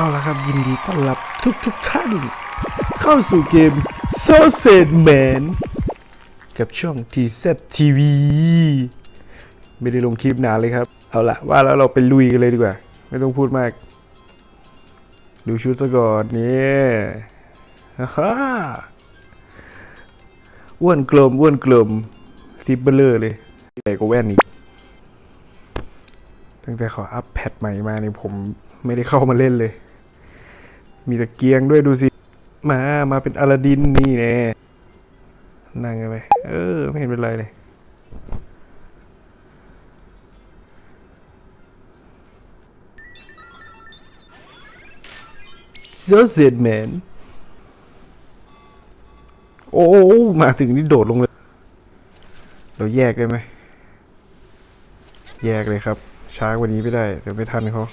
เอาละครับยินดีต้อนรับทุกทุกๆท่านเข้าสู่เกม s o s a g e Man กับช่อง TZ TV ไม่ได้ลงคลิปนานเลยครับ เอาละว่าแล้วเราไปลุยกันเลยดีกว่า ไม่ต้องพูดมาก ดูชุดซะก่อนเนี่ยฮ่าอ้วนกลมอ้วนกลมซิปเบลเลอร์เลยใหญ่กว่าแว่นอีก ตั้งแต่ขาอัพแพทใหม่มาเนี่ยผมไม่ได้เข้ามาเล่นเลย มีตะเกียงด้วยดูสิ มา มาเป็นอลาดินนี่แน่นั่งกันไป เออ ไม่เห็นเป็นไรเลย so sad man โอ้ มาถึงนี่โดดลงเลย เราแยกได้ไหม แยกเลยครับ ช้ากว่านี้ไม่ได้ เดี๋ยวไม่ทันเขา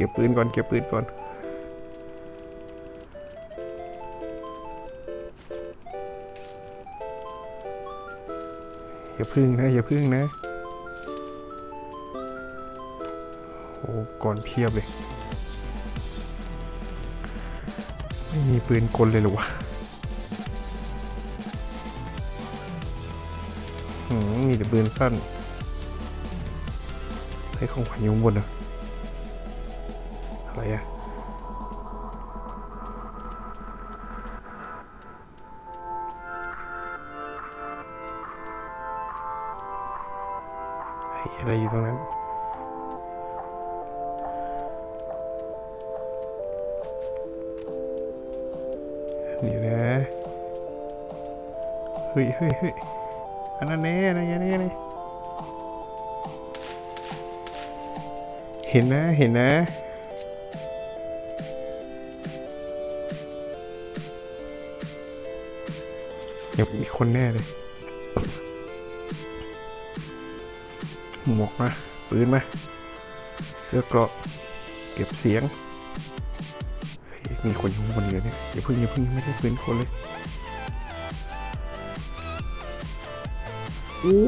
เก็บปืนก่อนเก็บปืนก่อนอย่าพึ่งนะอย่าพึ่งนะโอ้ก่อนเพียบเลย ไม่มีปืนกลเลยหรอวะมีแต่ปืนสั้นให้ของขวัญอยุ่งบนเหร อะไรอะเฮ้ยอะไรอยู่ตรงนั้นเดี๋ยวนะเฮ้ยเฮ้ยเฮ้ยอันนั้นแน่อันนั้นแน่เห็นนะ เห็นนะ ยวมีคนแน่เลย หมวกมา ปืนมา เสื้อเกราะ เก็บเสียงเฮ้ยมีคนอยู่ข้างบนอยู่เนี่ยอย่าเพึ่งอย่าเพึ่งยังไม่ได้ปืนคนเลย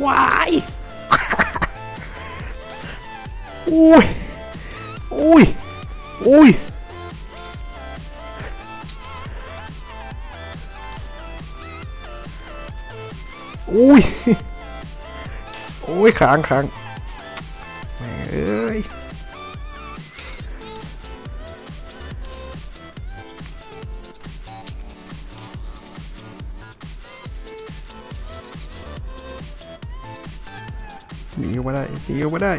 ว้ายอุ้ยอุ้ยอุ้ย อุ้ยโอ้ยค้างค้างแม่งเอ้ยหนีออกมาได้หนีออกมาได้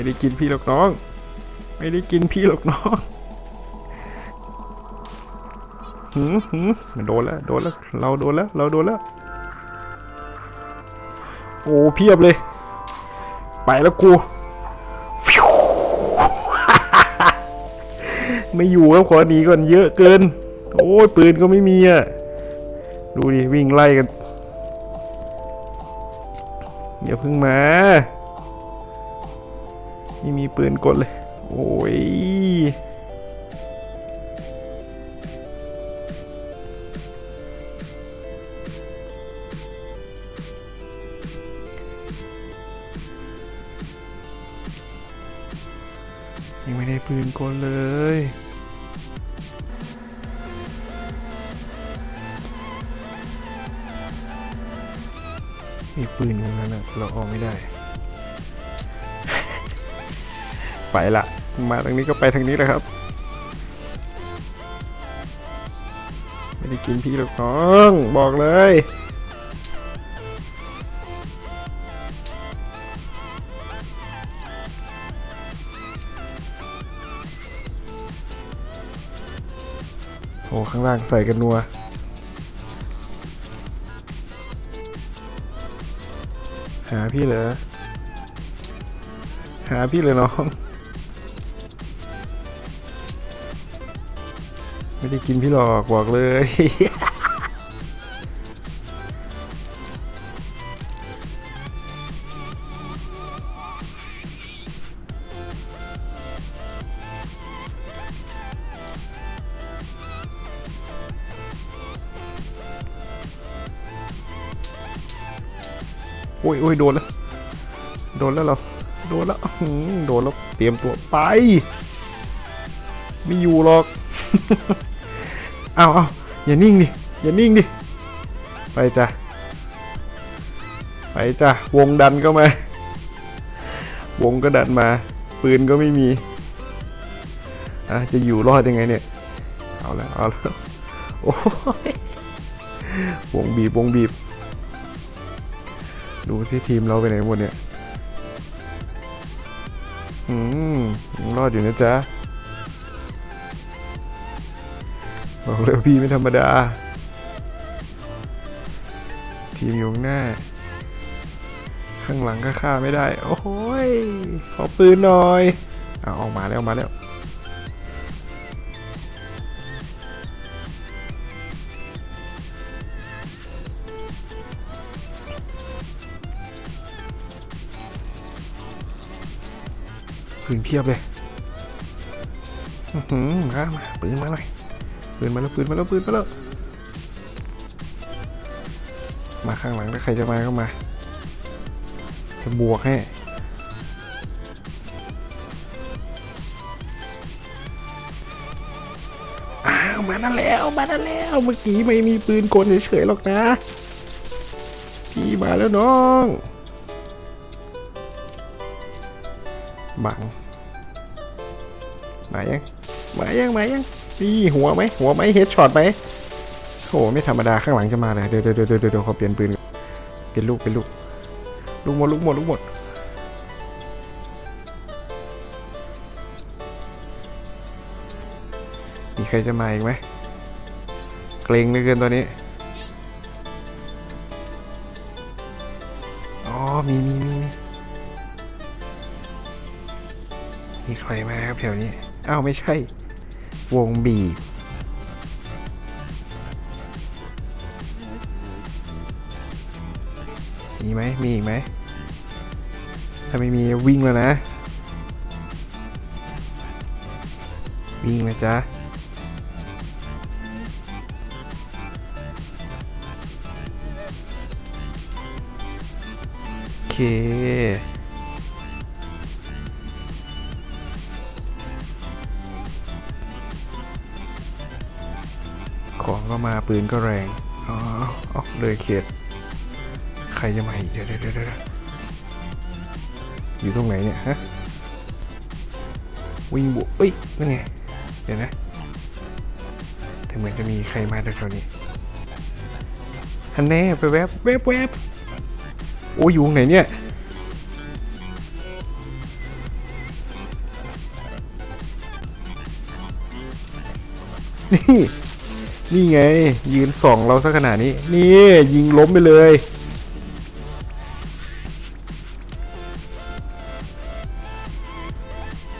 ไม่ได้กินพี่หรอกน้อง ไม่ได้กินพี่หรอกน้องหืมหืมโดนแล้วโดนแล้วเราโดนแล้วเราโดนแล้ว โอ้เพียบเลย ไปแล้วกูฟิวไม่อยู่ครับขอหนีก่อนเยอะเกิน โอ้ยปืนก็ไม่มีอะดูดิวิ่งไล่กันอย่าเพิ่งมา ไม่มีปืนกดเลย โอ้ย ยังไม่ได้ปืนกลเลยมีปืนตรงนั้นอะเราออกไม่ได้ ไปละมาทางนี้ก็ไปทางนี้แหละครับไม่ได้กินพี่หรอกน้องบอกเลย โอ้ ข้างล่างใส่กันนัวหาพี่เหรอหาพี่เลยน้อง ได้กินพี่หลอกบอกเลย โอ้ยโอ้ยโดนแล้ว โดนแล้วเรา โดนแล้วโดนแล้ว เตรียมตัวไป ไม่อยู่หรอก เอาเอาอย่านิ่งดิ อย่านิ่งดิ ไปจ้ะ ไปจ้ะ วงดันก็มา วงก็ดันมา ปืนก็ไม่มี อะ จะอยู่รอดยังไงเนี่ย เอาแล้วเอาแล้วโอ้ยวงบีบ วงบีบ ดูสิทีมเราไปไหนหมดเนี่ย อืมยังรอดอยู่นะจ๊ะ บอกเลยว่าพี่ไม่ธรรมดา ทีมอยู่ข้างหน้า ข้างหลังก็ฆ่าไม่ได้ โอ้โหยขอปืนหน่อยเอาออกมาแล้วออกมาแล้วปืนเพียบเลย อื้อหือมามาปืนมาหน่อย ปืนมาแล้วปืนมาแล้วปืนมาแล้วมาข้างหลังถ้าใครจะมาก็มา จะบวกให้อ้าวมานั่นแล้วมานั่นแล้วเมื่อกี้ไม่มีปืนกลเฉยๆหรอกนะพี่มาแล้วน้องบังมายังมายังมายัง นี่หัวไหมหัวไหมเฮดช็อตไหมโหไม่ธรรมดาข้างหลังจะมาเลยเดี๋ยวเดี๋ยวเดี๋ยวเดี๋ยวขอเปลี่ยนปืนเปลี่ยนลูกเป็นลูกลูกหมดลูกหมดลูกหมดมีใครจะมาอีกไหมเกรงเหลือเกินตัวนี้อ๋อมีมีมีมีมีใครมาครับแถวนี้อ้าวไม่ใช่ วงบีบมีไหมมีอีกไหมถ้าไม่มีวิ่งแล้วนะ วิ่งนะจ๊ะโอเค ของก็มาปืนก็แรง อ๋อเอาเลยเขต ใครจะมาอีกเดี๋ยวเดี๋ยวเดี๋ยวเดี๋ยวอยู่ตรงไหนเนี่ยฮะ วิ่งบวกเอ้ยนั่นไง เดี๋ยวนะแต่เหมือนจะมีใครมาแถวๆนี้ฮันแน่ไปแวบแวบแวบโอ้ยอยู่ตรงไหนเนี่ยนี่ นี่ไง ยืนส่องเราสักขนาดนี้ นี่ยิงล้มไปเลย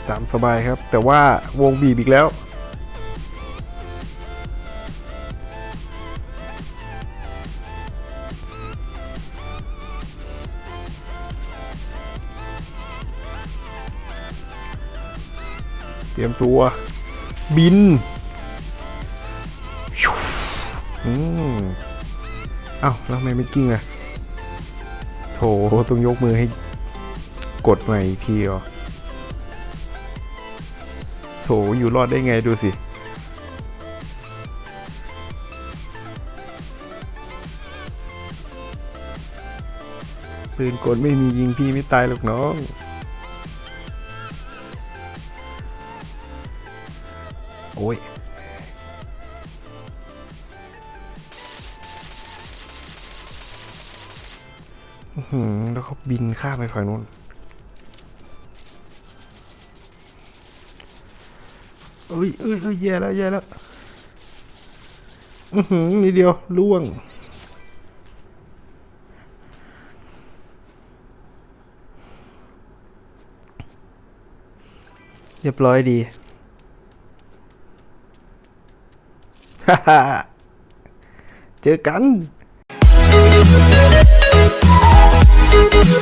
ตามสบายครับ แต่ว่าวงบีบอีกแล้ว เตรียมตัว บิน อืมเอ้าแล้วทำไมไม่กิ้งอะโถต้องยกมือให้กดใหม่อีกทีอ๋อโถอยู่รอดได้ไงดูสิ ปืนกลไม่มียิงพี่ไม่ตายหรอกน้องโอ้ย แล้วเขาบินข้ามไปฝั่งนู้นเอ้ยเอ้ยเอ้ยแย่แล้วแย่แล้วอือหือนิดเดียวล่วง เรียบร้อยดีฮ่าฮ่าเจอกัน We'll